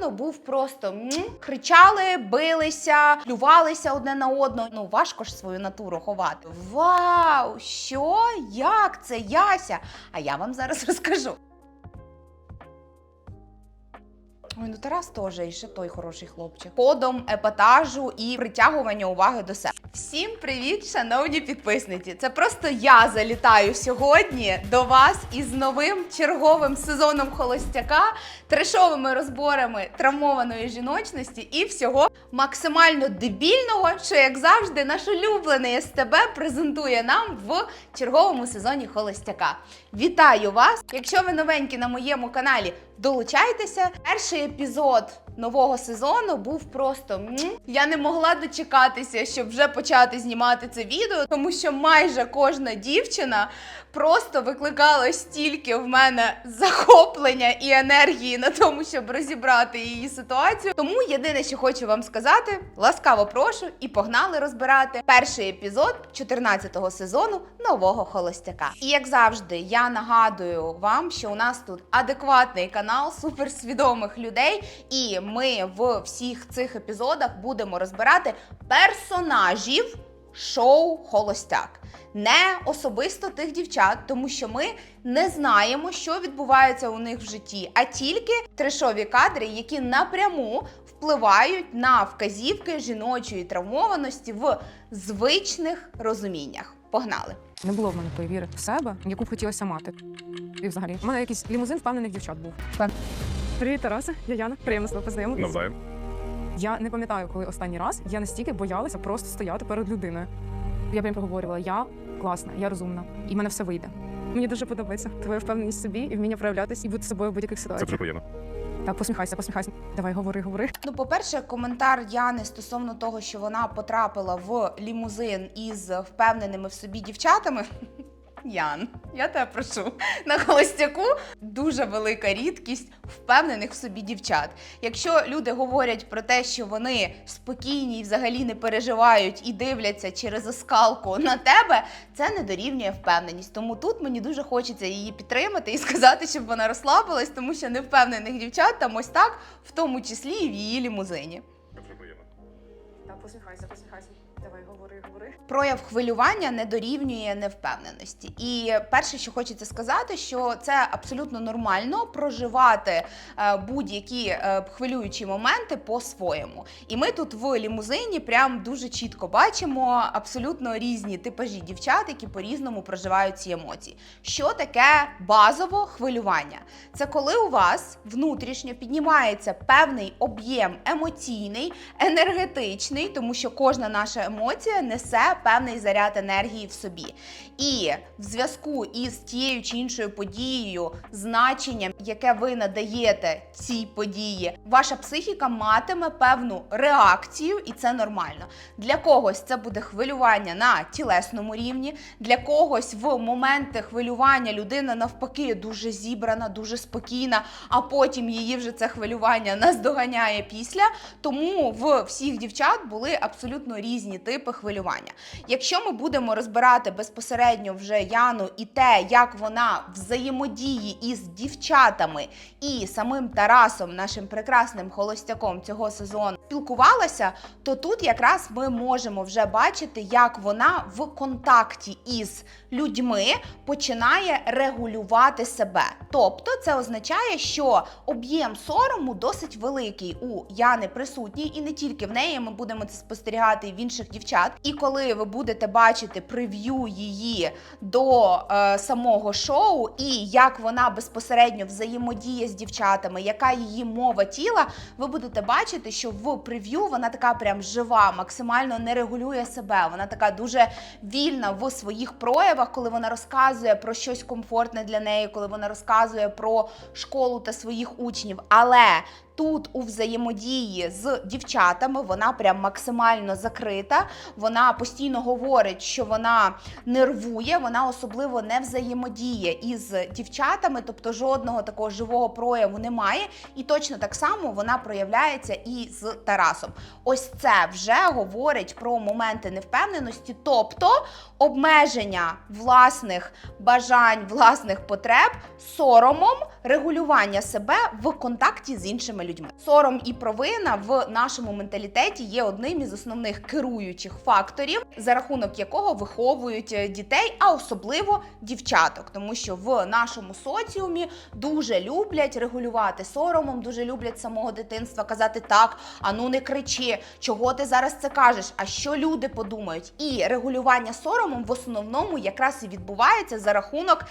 Ну, був просто м, кричали, билися, плювалися одне на одного. Ну важко ж свою натуру ховати. Вау! Що? Як це Яся? А я вам зараз розкажу. Ой, ну Тарас теж і ще той хороший хлопчик. Кодом епатажу і притягування уваги до себе. Всім привіт, шановні підписниці! Це просто я залітаю сьогодні до вас із новим черговим сезоном холостяка, трешовими розборами травмованої жіночності і всього максимально дебільного, що як завжди, наш улюблений СТБ презентує нам в черговому сезоні холостяка. Вітаю вас! Якщо ви новенькі на моєму каналі, долучайтеся. Перший епізод нового сезону був просто я не могла дочекатися, щоб вже почати знімати це відео, тому що майже кожна дівчина просто викликала стільки в мене захоплення і енергії на тому, щоб розібрати її ситуацію. Тому єдине, що хочу вам сказати, ласкаво прошу і погнали розбирати перший епізод 14-го сезону нового холостяка. І як завжди, я нагадую вам, що у нас тут адекватний канал суперсвідомих людей, і ми в всіх цих епізодах будемо розбирати персонажів шоу Холостяк. Не особисто тих дівчат, тому що ми не знаємо, що відбувається у них в житті, а тільки трешові кадри, які напряму впливають на вказівки жіночої травмованості в звичних розуміннях. Погнали! Не було в мене тої віри в себе, яку б хотілося мати. І взагалі, у мене якийсь лімузин впевнених дівчат був. Привіт, Тарасе, я Яна. Приємно з тобою познайомитися. Навзаєм. Я не пам'ятаю, коли останній раз я настільки боялася просто стояти перед людиною. Я прям проговорювала: я класна, я розумна, і в мене все вийде. Мені дуже подобається твоя впевненість в собі і вміння проявлятися і бути собою в будь-яких ситуаціях. дуже приємно. Так, посміхайся, посміхайся. Давай, говори, говори. Ну, по-перше, коментар Яни стосовно того, що вона потрапила в лімузин із впевненими в собі дівчатами. Ян, я тебе прошу. На холостяку дуже велика рідкість впевнених в собі дівчат. Якщо люди говорять про те, що вони спокійні і взагалі не переживають і дивляться через оскалку на тебе, це не дорівнює впевненість. Тому тут мені дуже хочеться її підтримати і сказати, щоб вона розслабилась, тому що невпевнених дівчат там ось так, в тому числі і в її лімузині. Так, посміхайся, посміхайся. Давай, говори, говори. Прояв хвилювання не дорівнює невпевненості. І перше, що хочеться сказати, що це абсолютно нормально проживати е, будь-які е, хвилюючі моменти по-своєму. І ми тут в лімузині прям дуже чітко бачимо абсолютно різні типажі дівчат, які по-різному проживають ці емоції. Що таке базово хвилювання? Це коли у вас внутрішньо піднімається певний об'єм емоційний, енергетичний, тому що кожна наша емоція несе певний заряд енергії в собі. І в зв'язку із тією чи іншою подією, значенням, яке ви надаєте цій події, ваша психіка матиме певну реакцію, і це нормально. Для когось це буде хвилювання на тілесному рівні, для когось в моменти хвилювання людина навпаки дуже зібрана, дуже спокійна, а потім її вже це хвилювання наздоганяє після. Тому в всіх дівчат були абсолютно різні типи хвилювання. Якщо ми будемо розбирати безпосередньо вже Яну і те, як вона взаємодіє із дівчатами і самим Тарасом, нашим прекрасним холостяком цього сезону, спілкувалася, то тут якраз ми можемо вже бачити, як вона в контакті із людьми починає регулювати себе. Тобто, це означає, що об'єм сорому досить великий у Яни присутній, і не тільки в неї. Ми будемо це спостерігати в інших дівчат. І коли ви будете бачити прев'ю її до е, самого шоу, і як вона безпосередньо взаємодіє з дівчатами, яка її мова тіла, ви будете бачити, що в прев'ю вона така прям жива, максимально не регулює себе. Вона така дуже вільна в своїх проявах, коли вона розказує про щось комфортне для неї, коли вона розказує про школу та своїх учнів. Але Тут у взаємодії з дівчатами вона прям максимально закрита. Вона постійно говорить, що вона нервує, вона особливо не взаємодіє із дівчатами, тобто жодного такого живого прояву немає. І точно так само вона проявляється і з Тарасом. Ось це вже говорить про моменти невпевненості, тобто обмеження власних бажань, власних потреб соромом регулювання себе в контакті з іншими людьми. Сором і провина в нашому менталітеті є одним із основних керуючих факторів, за рахунок якого виховують е, дітей, а особливо дівчаток, тому що в нашому соціумі дуже люблять регулювати соромом, дуже люблять самого дитинства казати так, а ну не кричи, чого ти зараз це кажеш, а що люди подумають. І регулювання соромом в основному якраз і відбувається за рахунок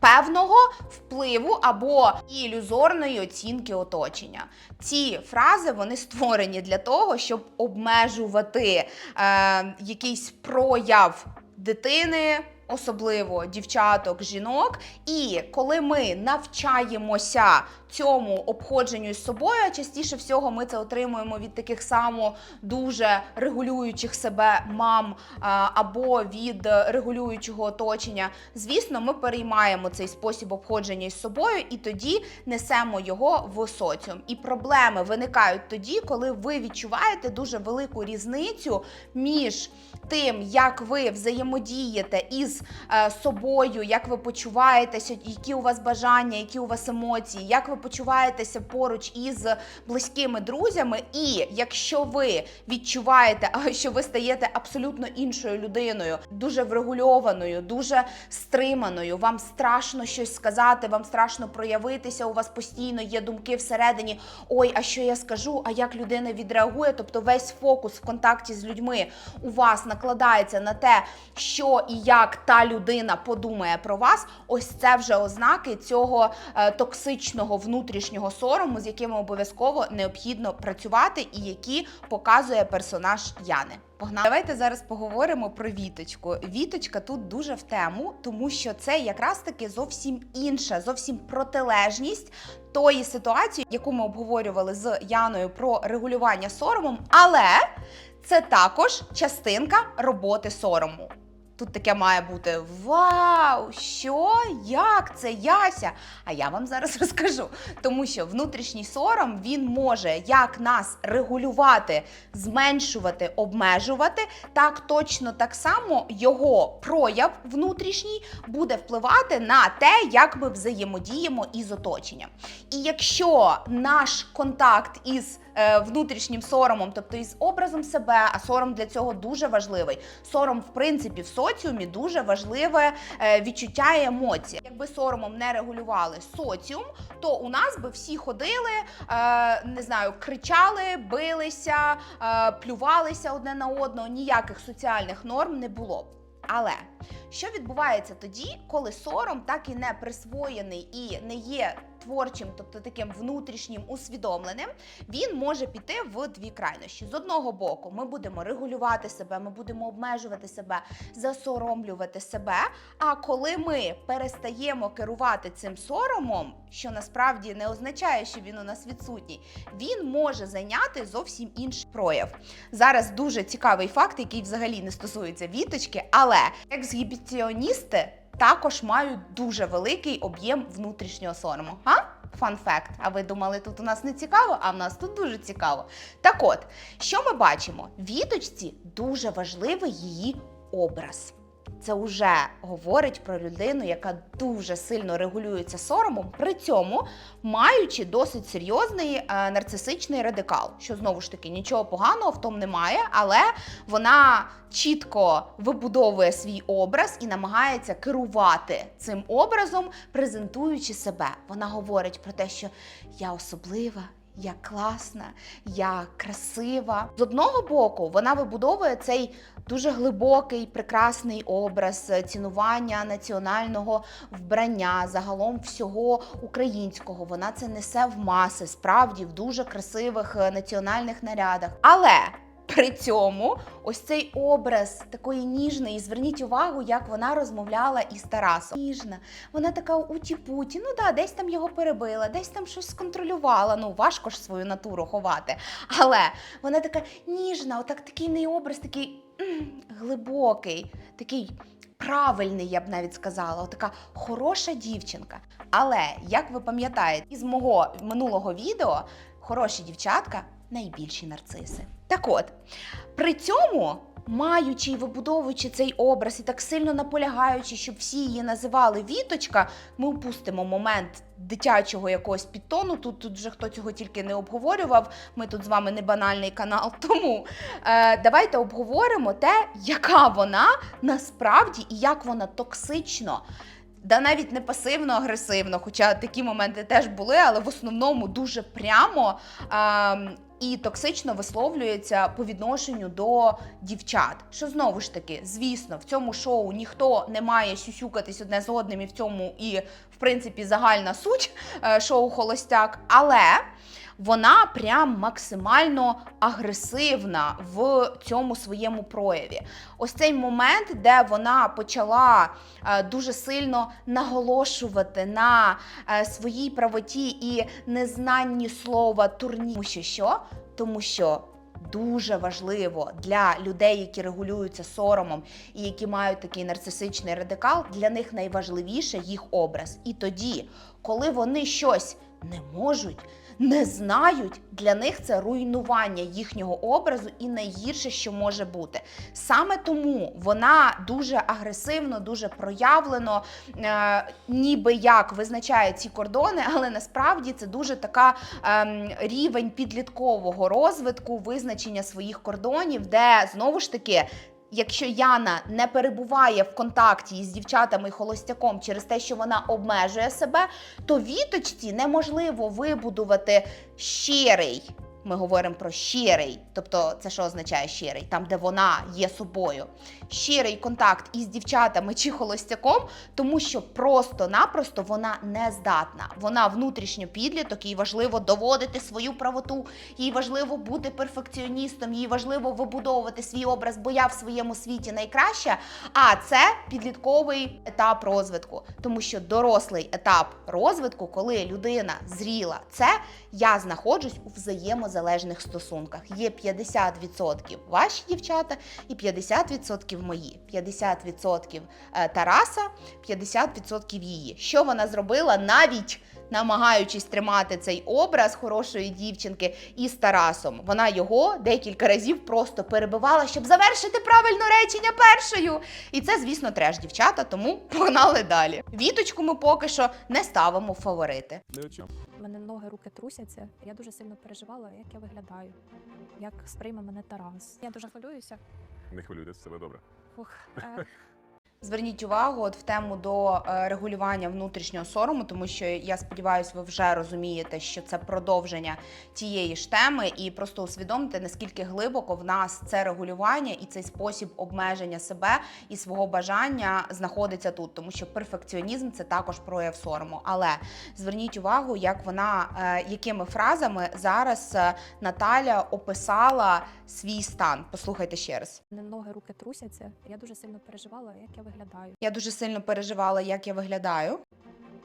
певного впливу або ілюзорної оцінки оточення. Ці фрази вони створені для того, щоб обмежувати е, якийсь прояв дитини. Особливо дівчаток, жінок, і коли ми навчаємося цьому обходженню з собою, частіше всього ми це отримуємо від таких само дуже регулюючих себе мам або від регулюючого оточення. Звісно, ми переймаємо цей спосіб обходження із собою і тоді несемо його в соціум. І проблеми виникають тоді, коли ви відчуваєте дуже велику різницю між тим, як ви взаємодієте із е, собою, як ви почуваєтеся, які у вас бажання, які у вас емоції, як ви почуваєтеся поруч із близькими друзями. І якщо ви відчуваєте, що ви стаєте абсолютно іншою людиною, дуже врегульованою, дуже стриманою, вам страшно щось сказати, вам страшно проявитися, у вас постійно є думки всередині: ой, а що я скажу, а як людина відреагує? Тобто весь фокус в контакті з людьми у вас накладається на те, що і як та людина подумає про вас. Ось це вже ознаки цього е, токсичного внутрішнього сорому, з яким обов'язково необхідно працювати, і які показує персонаж Яни. Погнали. Давайте зараз поговоримо про віточку. Віточка тут дуже в тему, тому що це якраз таки зовсім інша, зовсім протилежність тої ситуації, яку ми обговорювали з Яною про регулювання соромом, але це також частинка роботи сорому. Тут таке має бути Вау! Що? Як це Яся? А я вам зараз розкажу. Тому що внутрішній сором він може як нас регулювати, зменшувати, обмежувати, так точно так само його прояв внутрішній буде впливати на те, як ми взаємодіємо із оточенням. І якщо наш контакт із внутрішнім соромом, тобто із образом себе, а сором для цього дуже важливий. Сором, в принципі, в соціумі дуже важливе е, відчуття і емоції. Якби соромом не регулювали соціум, то у нас би всі ходили, е, не знаю, кричали, билися, е, плювалися одне на одного. Ніяких соціальних норм не було б. Але що відбувається тоді, коли сором так і не присвоєний і не є творчим, тобто таким внутрішнім усвідомленим, він може піти в дві крайнощі. З одного боку, ми будемо регулювати себе, ми будемо обмежувати себе, засоромлювати себе. А коли ми перестаємо керувати цим соромом, що насправді не означає, що він у нас відсутній, він може зайняти зовсім інший прояв. Зараз дуже цікавий факт, який взагалі не стосується віточки, але ексгібіціоністи також мають дуже великий об'єм внутрішнього сорому. А? Фан факт. А ви думали, тут у нас не цікаво, а в нас тут дуже цікаво. Так от, що ми бачимо? Віточці дуже важливий її образ. Це вже говорить про людину, яка дуже сильно регулюється соромом, при цьому маючи досить серйозний е, нарцисичний радикал, що знову ж таки нічого поганого в тому немає, але вона чітко вибудовує свій образ і намагається керувати цим образом, презентуючи себе. Вона говорить про те, що я особлива. Я класна, я красива. З одного боку, вона вибудовує цей дуже глибокий, прекрасний образ цінування національного вбрання, загалом всього українського. Вона це несе в маси, справді в дуже красивих е, національних нарядах. Але при цьому ось цей образ такої ніжної, і зверніть увагу, як вона розмовляла із Тарасом. Ніжна, вона така уті-путі, ну да, десь там його перебила, десь там щось сконтролювала. Ну важко ж свою натуру ховати. Але вона така ніжна, отак такий неї образ, такий м, глибокий, такий. Правильний, я б навіть сказала, така хороша дівчинка. Але як ви пам'ятаєте, із мого минулого відео хороші дівчатка найбільші нарциси. Так от, при цьому маючи і вибудовуючи цей образ, і так сильно наполягаючи, щоб всі її називали Віточка, ми упустимо момент дитячого якогось підтону. Тут, тут вже хто цього тільки не обговорював. Ми тут з вами не банальний канал. Тому е, давайте обговоримо те, яка вона насправді і як вона токсично. Да навіть не пасивно-агресивно, хоча такі моменти теж були, але в основному дуже прямо ем, і токсично висловлюється по відношенню до дівчат. Що знову ж таки, звісно, в цьому шоу ніхто не має сюсюкатись одне з одним, і в цьому і в принципі загальна суть е, шоу Холостяк. Але вона прям максимально агресивна в цьому своєму прояві. Ось цей момент, де вона почала е, дуже сильно наголошувати на е, своїй правоті і незнанні слова турні. Тому що що? Тому що. Дуже важливо для людей, які регулюються соромом і які мають такий нарцисичний радикал, для них найважливіше їх образ. І тоді, коли вони щось не можуть, не знають, для них це руйнування їхнього образу і найгірше, що може бути. Саме тому вона дуже агресивно, дуже проявлено, е, ніби як визначає ці кордони, але насправді це дуже така ем, рівень підліткового розвитку, визначення своїх кордонів, де знову ж таки. Якщо Яна не перебуває в контакті із дівчатами і холостяком через те, що вона обмежує себе, то віточці неможливо вибудувати щирий. Ми говоримо про щирий, тобто це що означає щирий? Там, де вона є собою. Щирий контакт із дівчатами чи холостяком, тому що просто-напросто вона не здатна. Вона внутрішньо підліток, їй важливо доводити свою правоту, їй важливо бути перфекціоністом, їй важливо вибудовувати свій образ, бо я в своєму світі найкраща. А це підлітковий етап розвитку, тому що дорослий етап розвитку, коли людина зріла, це я знаходжусь у взаємозалежних стосунках. Є 50% ваші дівчата і 50% мої. 50% е, Тараса, 50% її. Що вона зробила навіть намагаючись тримати цей образ хорошої дівчинки із Тарасом. Вона його декілька разів просто перебивала, щоб завершити правильно речення першою. І це, звісно, треш дівчата, тому погнали далі. Віточку ми поки що не ставимо в фаворити. У мене ноги, руки трусяться. Я дуже сильно переживала, як я виглядаю, як сприйме мене Тарас. Я дуже хвилююся. Не хвилюйтесь, все буде добре. Фух, е, Зверніть увагу от в тему до е, регулювання внутрішнього сорому, тому що я сподіваюся, ви вже розумієте, що це продовження тієї ж теми, і просто усвідомте, наскільки глибоко в нас це регулювання і цей спосіб обмеження себе і свого бажання знаходиться тут, тому що перфекціонізм це також прояв сорому. Але зверніть увагу, як вона е, якими фразами зараз е, Наталя описала свій стан. Послухайте ще раз. ноги, руки трусяться. Я дуже сильно переживала, як я виглядаю, Я дуже сильно переживала, як я виглядаю.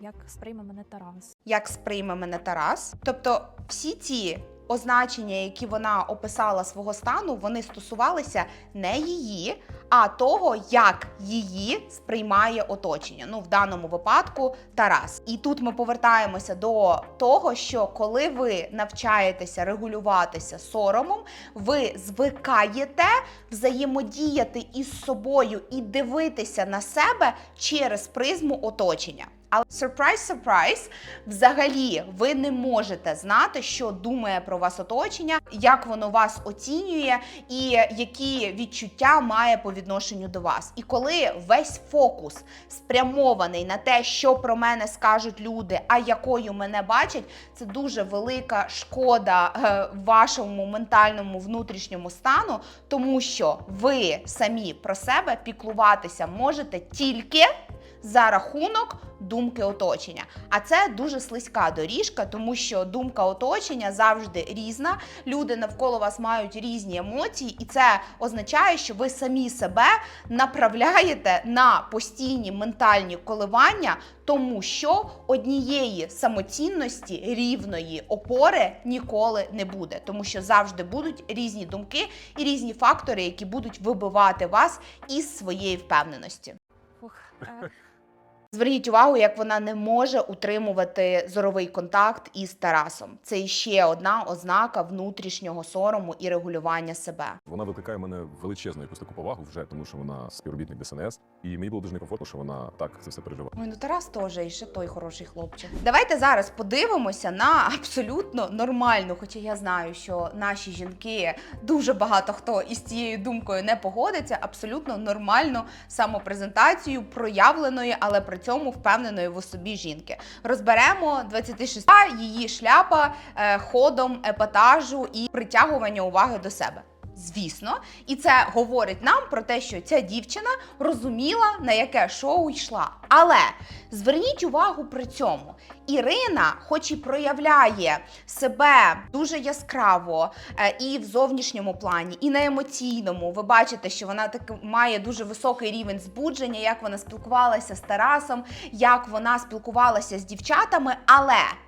як сприйме мене Тарас. як сприйме мене Тарас. Тобто, всі ці означення, які вона описала свого стану, вони стосувалися не її, а того, як її сприймає оточення. Ну, в даному випадку Тарас. І тут ми повертаємося до того, що коли ви навчаєтеся регулюватися соромом, ви звикаєте взаємодіяти із собою і дивитися на себе через призму оточення. Але surprise, surprise, взагалі ви не можете знати, що думає про вас оточення, як воно вас оцінює, і які відчуття має по відношенню до вас. І коли весь фокус спрямований на те, що про мене скажуть люди, а якою мене бачать, це дуже велика шкода е, вашому ментальному внутрішньому стану, тому що ви самі про себе піклуватися можете тільки за рахунок думки оточення. А це дуже слизька доріжка, тому що думка оточення завжди різна. Люди навколо вас мають різні емоції, і це означає, що ви самі себе направляєте на постійні ментальні коливання, тому що однієї самоцінності рівної опори ніколи не буде, тому що завжди будуть різні думки і різні фактори, які будуть вибивати вас із своєї впевненості. Зверніть увагу, як вона не може утримувати зоровий контакт із Тарасом. Це ще одна ознака внутрішнього сорому і регулювання себе. Вона викликає мене величезну якусь таку повагу вже, тому що вона співробітник ДСНС, і мені було дуже некомфортно, що вона так це все переживає. Ой, ну Тарас теж і ще той хороший хлопчик. Давайте зараз подивимося на абсолютно нормальну, хоча я знаю, що наші жінки дуже багато хто із цією думкою не погодиться. Абсолютно нормальну самопрезентацію проявленої, але при цьому впевненої в собі жінки. Розберемо 26 її шляпа е, ходом епатажу і притягування уваги до себе. Звісно, і це говорить нам про те, що ця дівчина розуміла, на яке шоу йшла. Але зверніть увагу при цьому. Ірина, хоч і проявляє себе дуже яскраво е, і в зовнішньому плані, і на емоційному. Ви бачите, що вона так має дуже високий рівень збудження, як вона спілкувалася з Тарасом, як вона спілкувалася з дівчатами, але.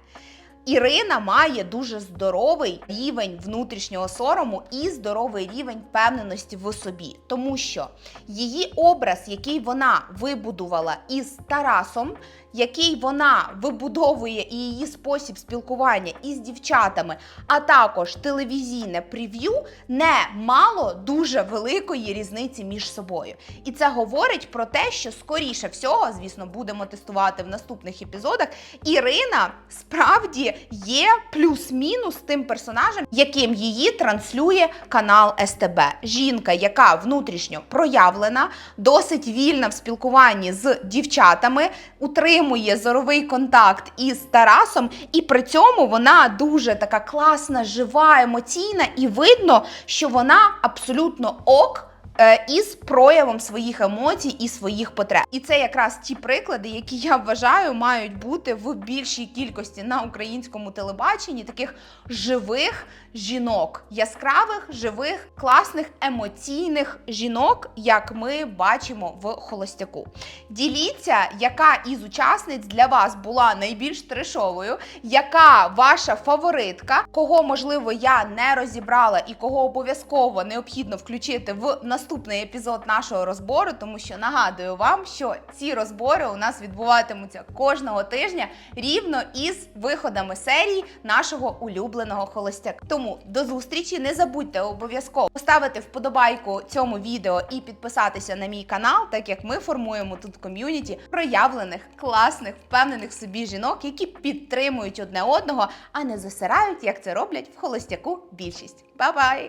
Ірина має дуже здоровий рівень внутрішнього сорому і здоровий рівень впевненості в собі, тому що її образ, який вона вибудувала із Тарасом, який вона вибудовує і її спосіб спілкування із дівчатами, а також телевізійне прев'ю, не мало дуже великої різниці між собою. І це говорить про те, що скоріше всього, звісно, будемо тестувати в наступних епізодах. Ірина справді є плюс-мінус тим персонажем, яким її транслює канал СТБ. Жінка, яка внутрішньо проявлена, досить вільна в спілкуванні з дівчатами, утримує зоровий контакт із Тарасом, і при цьому вона дуже така класна, жива, емоційна, і видно, що вона абсолютно ок. Е, Із проявом своїх емоцій і своїх потреб, і це якраз ті приклади, які я вважаю мають бути в більшій кількості на українському телебаченні таких живих жінок, яскравих, живих, класних, емоційних жінок, як ми бачимо в холостяку. Діліться, яка із учасниць для вас була найбільш трешовою, яка ваша фаворитка, кого можливо я не розібрала і кого обов'язково необхідно включити в наступний епізод нашого розбору, тому що нагадую вам, що ці розбори у нас відбуватимуться кожного тижня рівно із виходами серії нашого улюбленого холостяка. Тому до зустрічі. Не забудьте обов'язково поставити вподобайку цьому відео і підписатися на мій канал, так як ми формуємо тут ком'юніті проявлених, класних, впевнених в собі жінок, які підтримують одне одного, а не засирають, як це роблять в холостяку більшість. Ба-бай!